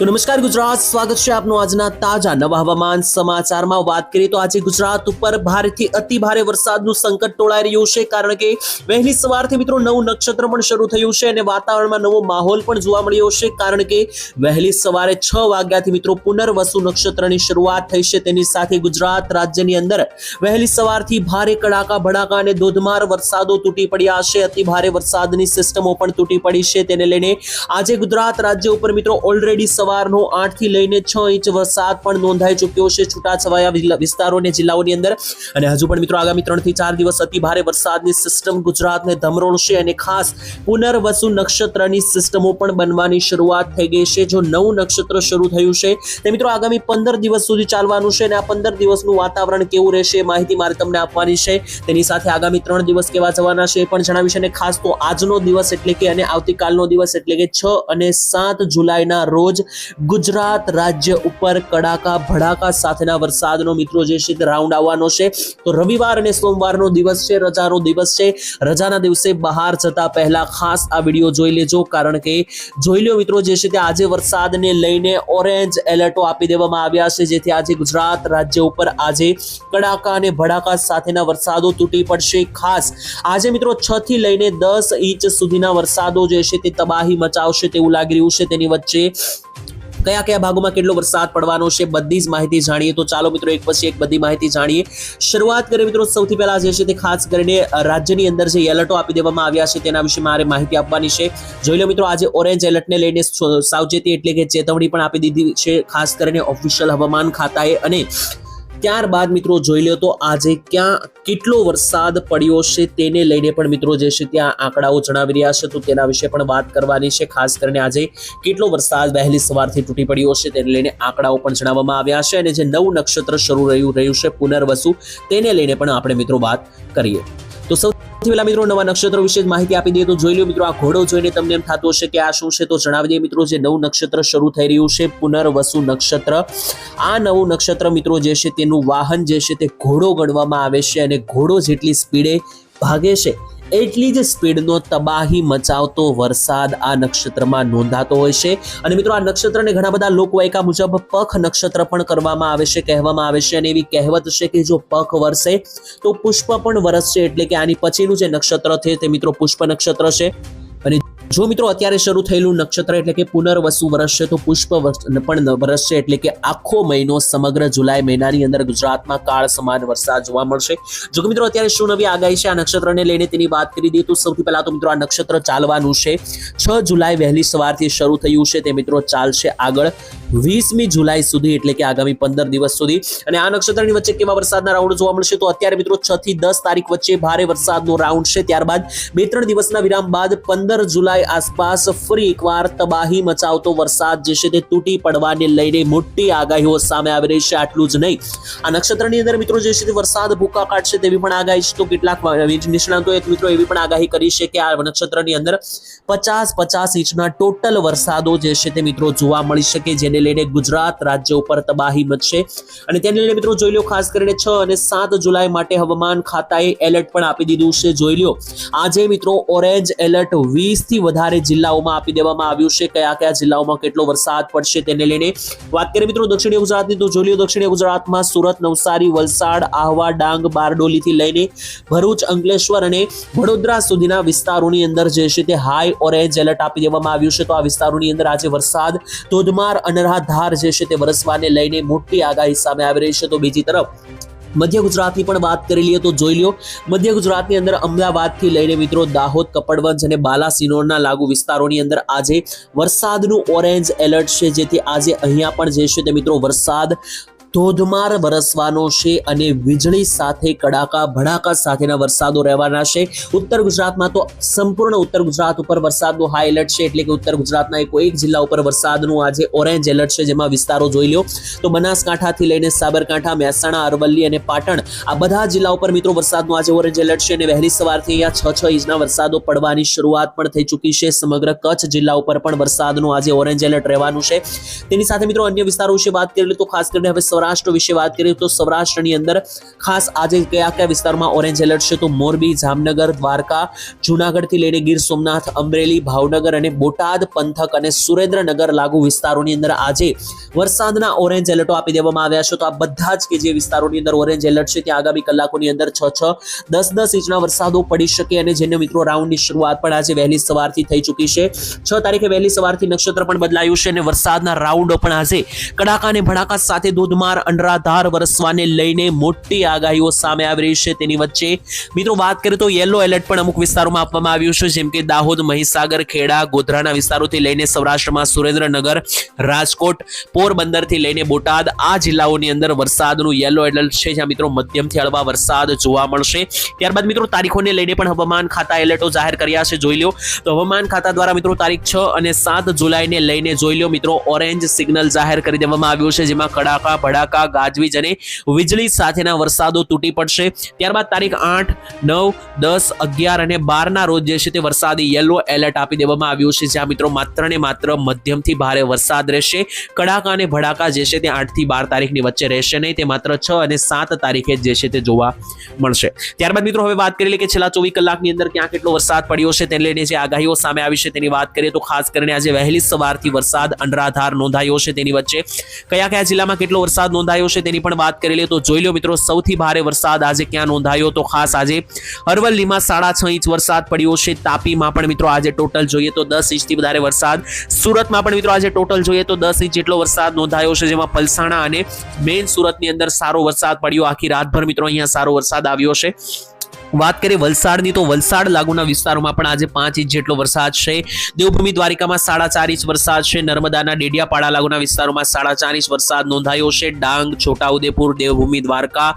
તો નમસ્કાર ગુજરાત, સ્વાગત છે આપનું આજના તાજા નવા હવામાન સમાચારમાં. વાત કરીએ તો આજે ગુજરાત ઉપર ભારેથી અતિ ભારે વરસાદનું સંકટ ટોળાઈ રહ્યું છે, કારણ કે વહેલી સવારથી મિત્રો નવું નક્ષત્ર પણ શરૂ થયું છે અને વાતાવરણમાં નવો માહોલ પણ જોવા મળ્યો છે, કારણ કે વહેલી સવારે છ વાગ્યાથી મિત્રો પુનર્વસુ નક્ષત્રની શરૂઆત થઈ છે. તેની સાથે ગુજરાત રાજ્યની અંદર વહેલી સવારથી ભારે કડાકા, ભડાકા અને ધોધમાર વરસાદો તૂટી પડ્યા છે. અતિ ભારે વરસાદની સિસ્ટમો પણ તૂટી પડી છે. તેને લઈને આજે ગુજરાત રાજ્ય ઉપર મિત્રો ઓલરેડી સવારનો આઠ લઈને છ ઇંચ વરસાદ પણ નોંધાઈ ચૂક્યો છે છૂટાછવાયા વિસ્તારો અને જિલ્લાઓની અંદર. અને હજુ પણ મિત્રો આગામી ત્રણથી ચાર દિવસ અતિ ભારે વરસાદની સિસ્ટમ ગુજરાતને ધમરોળશે અને ખાસ પુનર્વસુ નક્ષત્રની સિસ્ટમો પણ બનવાની શરૂઆત થઈ ગઈ છે. જો નવું નક્ષત્ર શરૂ થયું છે, તે મિત્રો આગામી પંદર દિવસ સુધી ચાલવાનું છે અને આ પંદર દિવસનું વાતાવરણ કેવું રહેશે માહિતી મારે તમને આપવાની છે. તેની સાથે આગામી ત્રણ દિવસ કેવા જવાના છે એ પણ જણાવીશ અને ખાસ તો આજનો દિવસ એટલે કે અને આવતીકાલનો દિવસ એટલે કે છ અને સાત જુલાઈના રોજ ગુજરાત રાજ્ય ઉપર કડાકા ભડાકા સાથેના વરસાદનો મિત્રો જે છે તે રાઉન્ડ આવવાનો છે. તો રવિવાર અને સોમવારનો દિવસ છે, રજાનો દિવસ છે. રજાના દિવસે બહાર જતા પહેલા ખાસ આ વીડિયો જોઈ લેજો કારણ કે જોઈ લો મિત્રો જે છે તે આજે વરસાદને લઈને ઓરેન્જ એલર્ટો આપી દેવામાં આવ્યા છે. જેથી આજે ગુજરાત રાજ્ય ઉપર આજે કડાકા અને ભડાકા સાથેના વરસાદો તૂટી પડશે. ખાસ આજે મિત્રો છ થી લઈને દસ ઇંચ સુધીના વરસાદો જે છે તે તબાહી મચાવશે તેવું લાગી રહ્યું છે. તેની વચ્ચે કયા કયા ભાગોમાં કેટલો વરસાદ પડવાનો છે બધી જ માહિતી જાણીએ. તો ચાલો મિત્રો એક પછી એક બધી માહિતી જાણીએ. શરૂઆત કરીએ મિત્રો સૌથી પહેલા જે છે તે ખાસ કરીને રાજ્યની અંદર જે એલર્ટો આપી દેવામાં આવ્યા છે તેના વિશે મારે માહિતી આપવાની છે. જોઈ લો મિત્રો આજે ઓરેન્જ એલર્ટને લઈને સાવચેતી એટલે કે ચેતવણી પણ આપી દીધી છે ખાસ કરીને ઓફિશિયલ હવામાન ખાતાએ અને ત્યારબાદ મિત્રો જોઈ લો તો આજે ક્યાં કેટલો વરસાદ પડ્યો છે તેને લઈને પણ મિત્રો જે છે ત્યાં આંકડાઓ જણાવી રહ્યા છે. તો તેના વિશે પણ વાત કરવાની છે. ખાસ કરીને આજે કેટલો વરસાદ વહેલી સવારથી તૂટી પડ્યો છે તેને લઈને આંકડાઓ પણ જણાવવામાં આવ્યા છે. અને જે નવું નક્ષત્ર શરૂ રહ્યું રહ્યું છે પુનર્વસુ, તેને લઈને પણ આપણે મિત્રો વાત કરીએ. તો સૌથી પહેલા મિત્રો નવા નક્ષત્રો વિશે માહિતી આપી દઈએ તો જોઈ લો મિત્રો, આ ઘોડો જોઈને તમને એમ થતું હશે કે આ શું છે? તો જણાવી દઈએ મિત્રો, જે નવું નક્ષત્ર શરૂ થઈ રહ્યું છે, પુનર્વસુ નક્ષત્ર. આ નવું નક્ષત્ર મિત્રો જે છે તેનું વાહન જે છે તે ઘોડો ગણવામાં આવે છે અને ઘોડો જેટલી સ્પીડે ભાગે છે. એટલી જ સ્પીડનો તબાહી મચાવતો વરસાદ આ નક્ષત્રમાં નોંધાતો હોય છે. અને મિત્રો, આ નક્ષત્રને ઘણા બધા લોકવાયકા મુજબ પખ નક્ષત્ર પણ કરવામાં આવે છે, કહેવામાં આવે છે. અને એવી કહેવત છે કે જો પખ વરસે તો પુષ્પ પણ વરસશે. એટલે કે આની પછીનું જે નક્ષત્ર છે તે મિત્રો પુષ્પ નક્ષત્ર છે. અને જો મિત્રો અત્યારે શરૂ થયેલું નક્ષત્ર એટલે કે પુનર્વસુ વર્ષ છે, તો પુષ્પ પણ વર્ષ છે એટલે કે આખો મહિનો સમગ્ર જુલાઈ મહિનાની અંદર ગુજરાતમાં કાળ સમાન વરસાદ જોવા મળશે. જો કે મિત્રો અત્યારે શું નવી આગાહી છે આ નક્ષત્રને લઈને તેની વાત કરી દઈએ તો સૌથી પહેલા તો મિત્રો આ નક્ષત્ર ચાલવાનું છે. છ જુલાઈ વહેલી સવારથી શરૂ થયું છે, તે મિત્રો ચાલશે આગળ. વીસમી જુલાઈ સુધી, એટલે કે આગામી પંદર દિવસ સુધી. અને આ નક્ષત્રની વચ્ચે કેવા વરસાદના રાઉન્ડ જોવા મળશે તો અત્યારે મિત્રો છ થી દસ તારીખ વચ્ચે ભારે વરસાદનો રાઉન્ડ છે. ત્યારબાદ બે ત્રણ દિવસના વિરામ બાદ પંદર જુલાઈ આસપાસ ફરી એકવાર તબાહી મચાવતો વરસાદ જે છે તે તૂટી પડવાને લઈને મોટી આગાહીઓ સામે આવી રહી છે. આટલું જ નહીં. આ નક્ષત્રની અંદર મિત્રો જે છે તે વરસાદ ભૂકા કાઢશે તેવી પણ આગાહી છે. તો કેટલાક નિષ્ણાંતોએ મિત્રો એવી પણ આગાહી કરી છે કે આ નક્ષત્રની અંદર પચાસ પચાસ ઇંચના ટોટલ વરસાદો જે છે તે મિત્રો જોવા મળી શકે, જેને લઈને ગુજરાત રાજ્ય ઉપર તબાહી મચશે અને તેને લઈને મિત્રો જોઈ લો, ખાસ કરીને છ અને સાત જુલાઈ માટે હવામાન ખાતાએ એલર્ટ પણ આપી દીધું છે. જોઈ લો, આજે મિત્રો ઓરેન્જ એલર્ટ વીસથી વધારે જિલ્લાઓમાં આપી દેવામાં આવ્યું છે. કયા કયા જિલ્લાઓમાં કેટલો વરસાદ પડશે તેને લઈને વાત કરીએ મિત્રો દક્ષિણીય ગુજરાતની તો જોઈ લો દક્ષિણીય ગુજરાતમાં સુરત, નવસારી, વલસાડ, આહવા, ડાંગ, બારડોલીથી લઈને ભરૂચ, અંકલેશ્વર અને વડોદરા સુધીના વિસ્તારોની અંદર જે છે તે હાઈ ઓરેન્જ એલર્ટ આપી દેવામાં આવ્યું છે. તો આ વિસ્તારોની અંદર આજે વરસાદ, ધોધમાર અનરાધાર જે છે તે વરસવાને લઈને મોટી આગાહી સામે આવી રહી છે. તો બીજી તરફ, મધ્ય ગુજરાતની પણ વાત કરી લઈએ તો જોઈ લ્યો, મધ્ય ગુજરાતની અંદર અમદાવાદથી લઈને મિત્રો દાહોદ, કપડવંજ અને બાલાસિનોરના લાગુ વિસ્તારોની અંદર આજે વરસાદનું ઓરેન્જ એલર્ટ છે. જેથી આજે અહીંયા પણ જે છે તે મિત્રો વરસાદ ધોધમાર વરસવાનો છે અને વીજળી સાથે કડાકા ભડાકા સાથેના વરસાદો રહેવાના છે. ઉત્તર ગુજરાતમાં તો સંપૂર્ણ ઉત્તર ગુજરાત ઉપર વરસાદનું હાઈ એલર્ટ છે એટલે કે ઉત્તર ગુજરાતના એક એક જિલ્લા ઉપર વરસાદનું આજે ઓરેન્જ એલર્ટ છે જેમાં વિસ્તારો જોઈ લો તો બનાસકાંઠાથી લઈને સાબરકાંઠા, મહેસાણા, અરવલ્લી અને પાટણ આ બધા જિલ્લા ઉપર મિત્રો વરસાદનું આજે ઓરેન્જ એલર્ટ છે અને વહેલી સવારથી અહીંયા છ છ ઇંચના વરસાદો પડવાની શરૂઆત પણ થઈ ચૂકી છે. સમગ્ર કચ્છ જિલ્લા ઉપર પણ વરસાદનું આજે ઓરેન્જ એલર્ટ રહેવાનું છે. તેની સાથે મિત્રો અન્ય વિસ્તારો વિશે વાત કરી લે તો ખાસ કરીને હવે સૌરાષ્ટ્ર વિશે વાત કરીએ તો સૌરાષ્ટ્રની અંદર ખાસ આજે કયા કયા વિસ્તારમાં ઓરેન્જ એલર્ટ છે તો મોરબી, જામનગર, દ્વારકા, જૂનાગઢથી લઈને ગીર સોમનાથ, અમરેલી, ભાવનગર અને બોટાદ, પંથક અને સુરેન્દ્રનગર લાગુ વિસ્તારોની અંદર આજે વરસાદના ઓરેન્જ એલર્ટો આપી દેવામાં આવ્યા છે. તો આ બધા જ કે જે વિસ્તારોની અંદર ઓરેન્જ એલર્ટ છે, ત્યાં આગામી કલાકોની અંદર છ છ દસ દસ ઇંચના વરસાદો પડી શકે અને જેને મિત્રો રાઉન્ડની શરૂઆત પણ આજે વહેલી સવારથી થઈ ચૂકી છે. છ તારીખે વહેલી સવારથી નક્ષત્ર પણ બદલાયું છે અને વરસાદના રાઉન્ડો પણ આજે કડાકા અને ભડાકા સાથે ધોધમાર અંડરાધાર વરસવાને લઈને મોટી આગાહીઓ સામે આવી રહી છે તેની વચ્ચે. મિત્રો, વાત કરીએ તો યેલો એલર્ટ પણ અમુક વિસ્તારોમાં આપવામાં આવ્યું છે, જેમ કે દાહોદ, મહીસાગર, ખેડા, ગોધરાના વિસ્તારોથી લઈને સૌરાષ્ટ્રમાં સુરેન્દ્રનગર, રાજકોટ, પોરબંદરથી લઈને બોટાદ, આ જિલ્લાઓની અંદર વરસાદનું યેલો એલર્ટ છે. જ્યાં મિત્રો મધ્યમથી હળવા વરસાદ જોવા મળશે. ત્યારબાદ મિત્રો, તારીખોને લઈને પણ હવામાન ખાતા એલર્ટો જાહેર કર્યા છે, જોઈ લો તો હવામાન ખાતા દ્વારા મિત્રો, તારીખ છ અને સાત જુલાઈને લઈને જોઈ લો મિત્રો, ઓરેન્જ સિગ્નલ જાહેર કરી દેવામાં આવ્યું છે, જેમાં કડાકા ભડાકા ગાજવીજ અને વીજળી સાથેના વરસાદો તૂટી પડશે. ત્યારબાદ તારીખ આઠ, નવ, દસ, અગિયાર અને બારના રોજ જે છે તે વરસાદી યલો એલર્ટ આપી દેવામાં આવ્યું છે. જ્યાં મિત્રો માત્ર ને માત્ર મધ્યમથી ભારે વરસાદ રહેશે. કડાકા અને ભડાકા જે છે તે આઠથી બાર તારીખની વચ્ચે રહેશે નહીં. તે માત્ર છ અને સાત તારીખે જે છે તે જોવા મળશે. ત્યારબાદ મિત્રો હવે વાત કરી લઈએ કે છેલ્લા ચોવીસ કલાકની અંદર ક્યાં કેટલો વરસાદ પડ્યો છે તેને લઈને જે આગાહીઓ સામે આવી છે તેની વાત કરીએ તો ખાસ કરીને આજે વહેલી સવારથી વરસાદ અંડરાધાર નોંધાયો છે તેની વચ્ચે. કયા કયા જિલ્લામાં કેટલો વરસાદ નોંધાયો છે તેની પણ વાત કરી લે તો જોઈ લો મિત્રો, સૌથી ભારે વરસાદ આજે ક્યાં નોંધાયો? તો ખાસ આજે અરવલ્લીમાં સાડા છ ઇંચ વરસાદ પડ્યો છે. તાપીમાં પણ મિત્રો આજે ટોટલ જોઈએ તો દસ ઇંચથી વધારે વરસાદ. સુરતમાં પણ મિત્રો આજે ટોટલ જોઈએ તો દસ ઇંચ જેટલો વરસાદ નોંધાયો છે, જેમાં પલસાણા અને મેઇન સુરતની અંદર સારો વરસાદ પડ્યો. આખી રાતભર મિત્રો અહીંયા સારો વરસાદ આવ્યો છે. વાત કરીએ વલસાડની, તો વલસાડ લાગુના વિસ્તારોમાં પણ આજે પાંચ ઇંચ જેટલો વરસાદ છે. દેવભૂમિ દ્વારિકામાં સાડા ચાર ઇંચ વરસાદ છે. નર્મદાના ડેડિયાપાડા લાગુના વિસ્તારોમાં સાડા ચાર ઇંચ વરસાદ નોંધાયો છે. ડાંગ, છોટાઉદેપુર, દેવભૂમિ, દ્વારકા,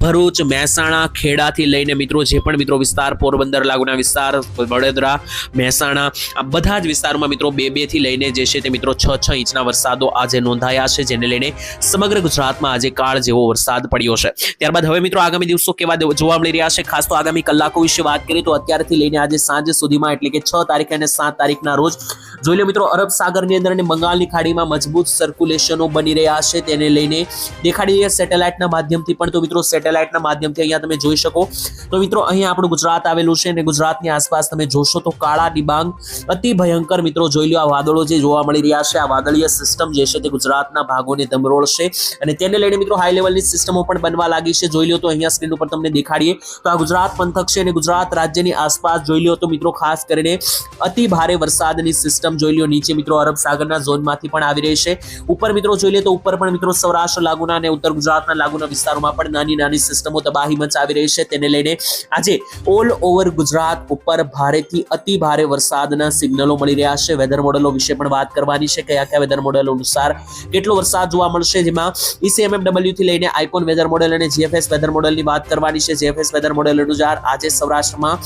ભરૂચ, મહેસાણા, ખેડાથી લઈને મિત્રો જે પણ મિત્રો વિસ્તાર, પોરબંદર લાગુના વિસ્તાર, વડોદરા, મહેસાણા, આ બધા જ વિસ્તારોમાં મિત્રો બે બેથી લઈને જે છે તે મિત્રો છ છ ઇંચના વરસાદો આજે નોંધાયા છે, જેને લઈને સમગ્ર ગુજરાતમાં આજે કાળ જેવો વરસાદ પડ્યો છે. ત્યારબાદ હવે મિત્રો આગામી દિવસો કેવા જોવા મળી રહ્યા છે? ખાસ તો આગામી કલાકો વિશે વાત કરીએ તો અત્યારથી લઈને આજે સાંજ સુધીમાં, એટલે કે છ તારીખ અને સાત તારીખના રોજ, જોઈ લો મિત્રો, અરબ સાગરની અંદર અને બંગાળની ખાડીમાં મજબૂત સર્ક્યુલેશનો બની રહ્યા છે. તેને લઈને દેખાડી રહ્યા સેટેલાઇટના માધ્યમથી પણ. તો મિત્રો સેટેલાઇટના માધ્યમથી અહીંયા તમે જોઈ શકો. તો મિત્રો, અહીંયા આપણું ગુજરાત આવેલું છે અને ગુજરાતની આસપાસ તમે જોશો તો કાળા ડિબાંગ, અતિ ભયંકર મિત્રો, જોઈ લો આ વાદળો જે જોવા મળી રહ્યા છે. આ વાદળીય સિસ્ટમ જે છે તે ગુજરાતના ભાગોને ધમરોળશે. અને તેને લઈને મિત્રો હાઈ લેવલની સિસ્ટમો પણ બનવા લાગી છે. જોઈ લો તો અહીંયા સ્ક્રીન ઉપર તમને દેખાડીએ તો આ ગુજરાત પંથક છે અને ગુજરાત રાજ્યની આસપાસ જોઈ લો તો મિત્રો, ખાસ કરીને અતિ ભારે વરસાદની સિસ્ટમ જોઈ લો નીચે મિત્રો અરબ સાગરના ઝોનમાંથી પણ આવી રહી છે. ઉપર મિત્રો જોઈ લે તો ઉપર પણ મિત્રો સૌરાષ્ટ્ર લાગુના અને ઉત્તર ગુજરાતના લાગુના વિસ્તારોમાં પણ નાની નાની સિસ્ટમો તબાહી મચાવી રહી છે. તેને લઈને આજે ઓલ ઓવર ગુજરાત ઉપર ભારેથી અતિ ભારે વરસાદના સિગ્નલો મળી રહ્યા છે. વેધર મોડેલો વિશે પણ વાત કરવાની છે. કયા કયા વેધર મોડેલો અનુસાર કેટલો વરસાદ જોવા મળશે? જેમાં ઈસીએમએમડબલ્યુ થી લઈને આઇકોન વેધર મોડેલ અને જીએફએસ વેધર મોડેલની વાત કરવાની છે. જીએફએસ વેધર મોડેલ અનુસાર આજે સૌરાષ્ટ્રમાં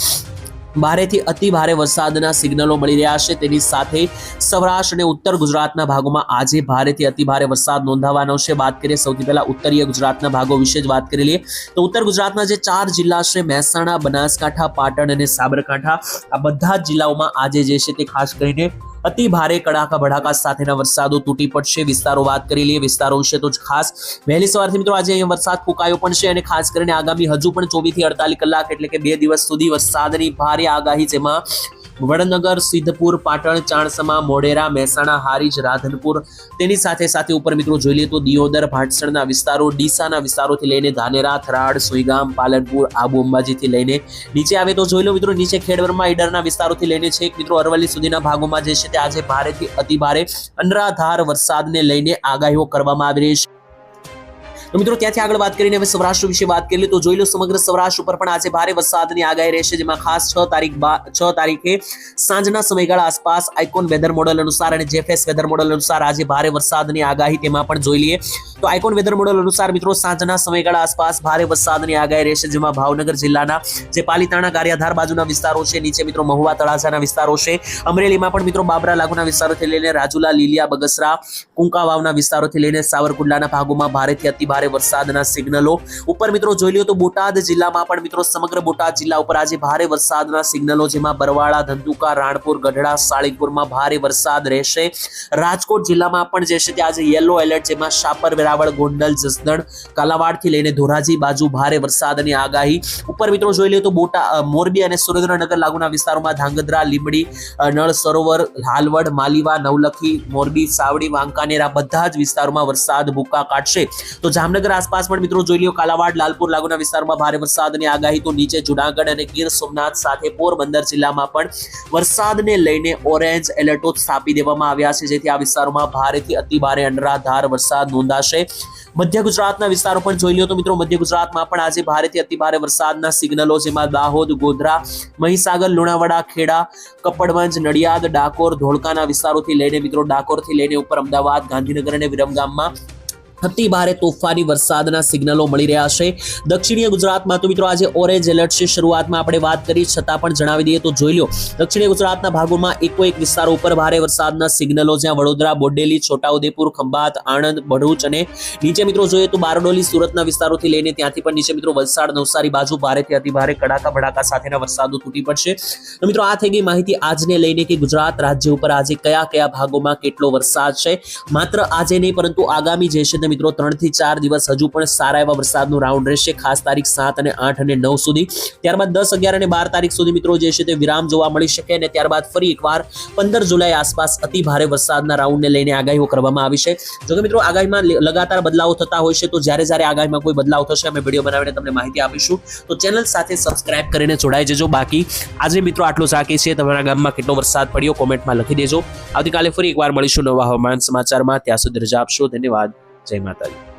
ભારેથી અતિ ભારે વરસાદના સિગ્નલો મળી રહ્યા છે. તેની સાથે સૌરાષ્ટ્ર અને ઉત્તર ગુજરાતના ભાગોમાં આજે ભારેથી અતિ ભારે વરસાદ નોંધાવાનો છે. વાત કરીએ સૌથી પહેલા ઉત્તરીય ગુજરાતના ભાગો વિશે જ વાત કરી લઈએ. તો ઉત્તર ગુજરાતના જે ચાર જિલ્લા છે, મહેસાણા, બનાસકાંઠા, પાટણ અને સાબરકાંઠા, આ બધા જ જિલ્લાઓમાં આજે જે છે તે ખાસ કરીને અતિ ભારે કડાકા ભડાકા સાથેના વરસાદો તૂટી પડશે. વિસ્તારો વાત કરી લઈએ, વિસ્તારો વિશે તો ખાસ. વહેલી સવારથી મિત્રો આજે અહીંયા વરસાદ ફૂંકાયો પણ છે અને ખાસ કરીને આગામી હજુ પણ ચોવીસથી અડતાલીસ કલાક એટલે કે બે દિવસ સુધી વરસાદની ભારે આગાહી જેમાં વડનગર, સિદ્ધપુર, પાટણ, ચાણસમા મોડેરા મહેસાણા, હારીજ, રાધનપુર. તેની સાથે સાથે ઉપર મિત્રો જોઈ લઈએ તો દિયોદર ભાટસણના વિસ્તારો, ડીસાના વિસ્તારોથી લઈને ધાનેરા, થરાડ, સુઈગામ, પાલનપુર, આબુ અંબાજીથી લઈને નીચે આવે તો જોઈ લો મિત્રો, નીચે ખેડવરમાં, ઈડરના વિસ્તારોથી લઈને છેક મિત્રો અરવલ્લી સુધીના ભાગોમાં જે છે તે આજે ભારેથી અતિ ભારે અનરાધાર વરસાદને લઈને આગાહીઓ કરવામાં આવી રહી છે. તો મિત્રો, ત્યાંથી આગળ વાત કરીને હવે સૌરાષ્ટ્ર વિશે વાત કરીએ તો જોઈ લો સમગ્ર સૌરાષ્ટ્ર ઉપર પણ આજે ભારે વરસાદની આગાહી રહેશે, જેમાં ખાસ છ તારીખ છ તારીખે સાંજના સમયગાળા આસપાસ આઇકોન વેધર મોડેલ અનુસાર અને જેફેસ વેધર મોડલ અનુસાર આજે ભારે વરસાદની આગાહી તેમાં પણ જોઈ લઈએ. તો આઇકોન વેધર મોડલ અનુસાર મિત્રો, સાંજના સમયગાળા આસપાસ ભારે વરસાદની આગાહી રહેશે, જેમાં ભાવનગર જિલ્લાના જે પાલીતાણા ગારિયાધાર બાજુના વિસ્તારો છે, નીચે મિત્રો મહુવા તળાજાના વિસ્તારો છે, અમરેલીમાં પણ મિત્રો બાબરા લાગુના વિસ્તારોથી લઈને રાજુલા, લીલિયા, બગસરા, કુંકાવાવના વિસ્તારોથી લઈને સાવરકુંડલાના ભાગોમાં ભારેથી અતિ ભારે વરસાદના સિગ્નલો. ઉપર મિત્રો જોઈ લો તો બોટાદ જિલ્લામાં પણ મિત્રો સમગ્ર બોટાદ જિલ્લા ઉપર આજે ભારે વરસાદના સિગ્નલો, જેમાં બરવાળા, ધંધુકા, રાણપુર, ગઢડા સાળીપુરમાં ભારે વરસાદ રહેશે. રાજકોટ જિલ્લામાં પણ જે છે તે આજે યલો એલર્ટ, જેમાં શાપર, વેરાવળ, ગોંડલ, જસદણ, કાલાવાડથી લઈને ધોરાજી બાજુ ભારે વરસાદની આગાહી. ઉપર મિત્રો જોઈ લો તો બોટા મોરબી અને સુરેન્દ્રનગર લાગુના વિસ્તારોમાં ધાંગધ્રા, લીંબડી નળ, સરોવર, હાલવડ, માલીવા, નવલખી, મોરબી, સાવડી, વાંકાનેર બધા જ વિસ્તારોમાં વરસાદ ભૂકા કાઢશે. તો જામનગર આસપાસ પણ મિત્રો જોઈ લો કાલાવાડ, લાલપુર લાગુના વિસ્તારમાં ભારે વરસાદની આગાહી, તો નીચે જુનાગઢ અને ગીર સોમનાથ સાથે પોરબંદર જિલ્લામાં પણ વરસાદને લઈને ઓરેન્જ એલર્ટો સ્થાપી દેવામાં આવ્યા છે, જેથી આ વિસ્તારોમાં ભારેથી અતિભારે અનરાધાર વરસાદ નોંધાશે. મધ્ય ગુજરાતના વિસ્તારો પણ જોઈ લો તો મિત્રો, મધ્ય ગુજરાતમાં પણ આજે ભારેથી અતિભારે વરસાદના સિગ્નલો જેમાં દાહોદ, ગોધરા, મહીસાગર, લુણાવાડા, ખેડા, કપડવંજ, નડિયાદ, ડાકોર, ધોળકાના વિસ્તારોથી લઈને મિત્રો, ડાકોરથી લઈને ઉપર અમદાવાદ, ગાંધીનગર અને વિરમગામમાં અતિ ભારે તોફાની વરસાદના સિગ્નલો મળી રહ્યા છે. દક્ષિણીય ગુજરાતમાં તો મિત્રો આજે ઓરેન્જ એલર્ટ છે. શરૂઆતમાં આપણે વાત કરી, છતાં પણ જણાવી દઈએ તો જોઈ લો દક્ષિણીય ગુજરાતના ભાગોમાં એકો એક વિસ્તારો ઉપર ભારે વરસાદના સિગ્નલો, જ્યાં વડોદરા, બોડેલી, છોટાઉદેપુર, ખંભાત, આણંદ, ભરૂચ અને નીચે મિત્રો જોઈએ તો બારડોલી, સુરતના વિસ્તારોથી લઈને ત્યાંથી પણ નીચે મિત્રો વલસાડ, નવસારી બાજુ ભારેથી અતિ ભારે કડાકા ભડાકા સાથેના વરસાદો તૂટી પડશે. તો મિત્રો આ થઈ ગઈ માહિતી આજને લઈને કે ગુજરાત રાજ્ય ઉપર આજે કયા કયા ભાગોમાં કેટલો વરસાદ છે. માત્ર આજે નહીં, પરંતુ આગામી જે છે તે મિત્રો ત્રણથી ચાર દિવસ હજુ પણ સારા એવા વરસાદનું રાઉન્ડ રહેશે. ખાસ તારીખ સાત અને આઠ અને નવ સુધી. ત્યારબાદ દસ, અગિયાર અને બાર તારીખ સુધી મિત્રો જે છે તે વિરામ જોવા મળી શકે અને ત્યારબાદ ફરી એકવાર પંદર જુલાઈ આસપાસ અતિ ભારે વરસાદના રાઉન્ડને લઈને આગાહીઓ કરવામાં આવી છે. જોકે મિત્રો, આગાહીમાં લગાતાર બદલાવો થતા હોય છે, તો જ્યારે જ્યારે આગાહીમાં કોઈ બદલાવ થશે, અમે વીડિયો બનાવીને તમને માહિતી આપીશું. તો ચેનલ સાથે સબસ્ક્રાઇબ કરીને જોડાઈ જજો. બાકી આજે મિત્રો આટલું રાખીએ છીએ તમારા ગામમાં કેટલો વરસાદ પડ્યો કોમેન્ટમાં લખી દેજો. આવતીકાલે ફરી એકવાર મળીશું નવા હવામાન સમાચારમાં. ત્યાં સુધી રજા આપશો. ધન્યવાદ. જય માતાજી.